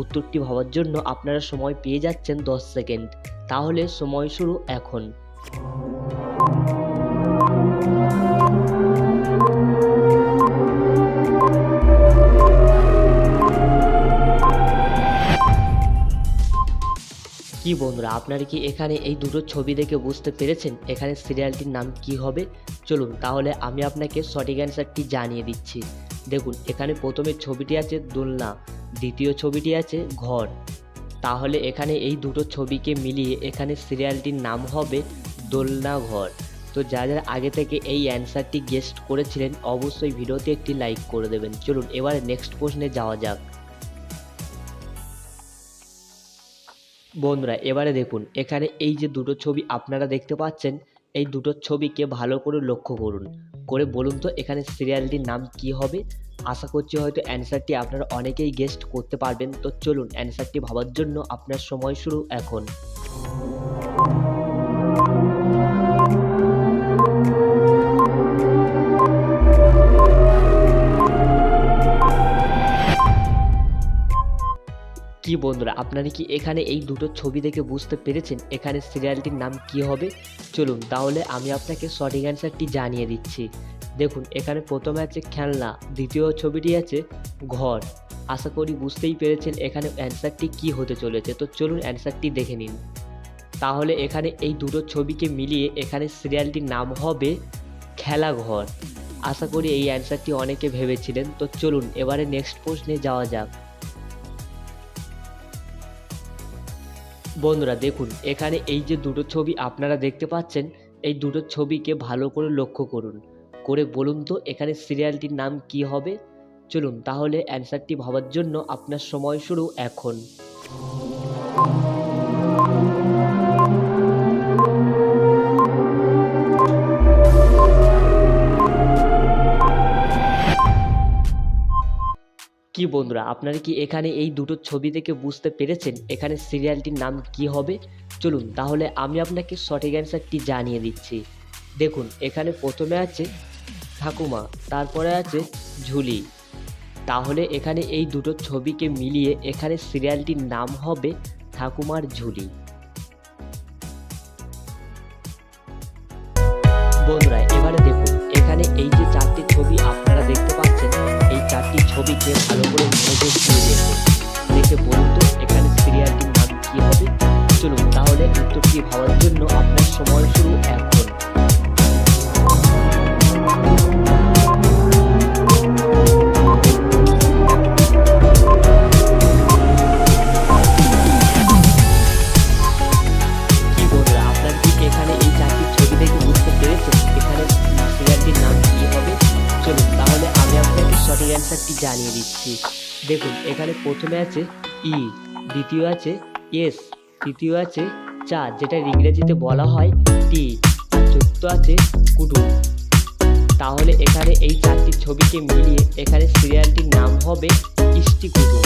উত্তরটি ভাবার জন্য আপনারা সময় পেয়ে যাচ্ছেন দশ সেকেন্ড। তাহলে সময় শুরু এখন। কি বন্ধুরা, আপনারা কি এখানে এই দুটো ছবি দেখে বুঝতে পেরেছেন এখানে সিরিয়ালটির নাম কি হবে? চলুন, তাহলে আমি আপনাকে সঠিক অ্যান্সারটি জানিয়ে দিচ্ছি। দেখুন, এখানে প্রথমে ছবিটি আছে দোলনা, দ্বিতীয় ছবিটি আছে ঘর। তাহলে এখানে এই দুটো ছবিকে মিলিয়ে এখানে সিরিয়ালটির নাম হবে দোলনা ঘর। তো যারা যারা আগে থেকে এই অ্যান্সারটি গেস্ট করেছিলেন, অবশ্যই ভিডিওতে একটি লাইক করে দেবেন। চলুন, এবারে নেক্সট প্রশ্নে যাওয়া যাক। বন্ধুরা, এবারে দেখুন, এখানে এই যে দুটো ছবি আপনারা দেখতে পাচ্ছেন এই দুটো ছবিকে ভালো করে লক্ষ্য করুন। করে বলুন তো, এখানে সিরিয়ালটির নাম কি হবে? আশা করছি হয়তো অ্যান্সারটি আপনারা অনেকেই গেস্ট করতে পারবেন। তো চলুন অ্যান্সারটি ভাবার জন্য আপনার সময় শুরু এখন। কি বন্ধুরা, আপনারা কি এখানে এই দুটো ছবি দেখে বুঝতে পেরেছেন এখানে সিরিয়ালটির নাম কি হবে? চলুন, তাহলে আমি আপনাকে সঠিক অ্যান্সারটি জানিয়ে দিচ্ছি। দেখুন, এখানে প্রথমে আছে খেলনা, দ্বিতীয় ছবিটি আছে ঘর। আশা করি বুঝতেই পেরেছেন এখানে অ্যান্সারটি কি হতে চলেছে। তো চলুন অ্যান্সারটি দেখে নিন। তাহলে এখানে এই দুটো ছবিকে মিলিয়ে এখানে সিরিয়ালটির নাম হবে খেলাঘর। আশা করি এই অ্যান্সারটি অনেকে ভেবেছিলেন। তো চলুন, এবারে নেক্সট প্রশ্নে যাওয়া যাক। বন্ধুরা দেখুন, এখানে এই যে দুটো ছবি আপনারা দেখতে পাচ্ছেন, এই দুটো ছবিকে ভালো করে লক্ষ্য করুন। করে বলুন তো, এখানে সিরিয়ালটির নাম কি হবে? চলুন, তাহলে অ্যান্সারটি ভাবার জন্য আপনার সময় শুরু এখন। কি বন্ধুরা, আপনারা কি এখানে এই দুটো ছবি থেকে বুঝতে পেরেছেন এখানে সিরিয়ালটির নাম কি হবে? চলুন তাহলে আমি আপনাকে সঠিক অ্যান্সারটি জানিয়ে দিচ্ছি। দেখুন, এখানে প্রথমে আছে ঠাকুমা, তারপরে আছে ঝুলি। তাহলে এখানে এই দুটো ছবিকে মিলিয়ে এখানে সিরিয়ালটির নাম হবে ঠাকুমার ঝুলি। বন্ধুরা মনোযোগ দিয়ে দেখে বলুন তো, এখানে সিরিয়ালটির নাম কি হবে? চলুন, তাহলে উত্তরটি ভাবার জন্য আপনার সময় শুরু সঠিক অ্যান্সারটি জানিয়ে দিচ্ছি। দেখুন, এখানে প্রথমে আছে ই দ্বিতীয় আছে এস তৃতীয় আছে চা, যেটা ইংরেজিতে বলা হয় টি আর চতুর্থ আছে কুটু তাহলে এখানে এই চারটি ছবিকে মিলিয়ে এখানে সিরিয়ালটির নাম হবে ইষ্টি কুটুম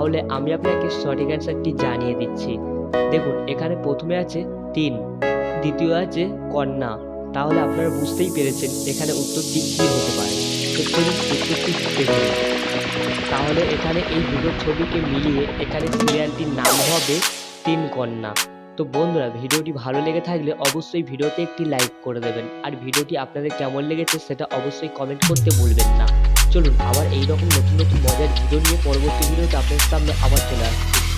তাহলে আমি আপনাকে সঠিক অ্যান্সারটি জানিয়ে দিচ্ছি। দেখুন, এখানে প্রথমে আছে তিন, দ্বিতীয় আছে কন্যা। তাহলে আপনারা বুঝতেই পেরেছেন এখানে উত্তরটি কী হতে পারে। উত্তরটি তাহলে এখানে এই দুটো ছবিকে মিলিয়ে এখানে সিরিয়ালটির নাম হবে তিন কন্যা। তো বন্ধুরা, ভিডিওটি ভালো লেগে থাকলে অবশ্যই ভিডিওতে একটি লাইক করে দেবেন। আর ভিডিওটি আপনাদের কেমন লেগেছে সেটা অবশ্যই কমেন্ট করতে ভুলবেন না। চলুন, আবার এইরকম নতুন নতুন মজার ভিডিও নিয়ে পরবর্তী ভিডিওতে আপনাদের সামনে আবার চলে আসছি।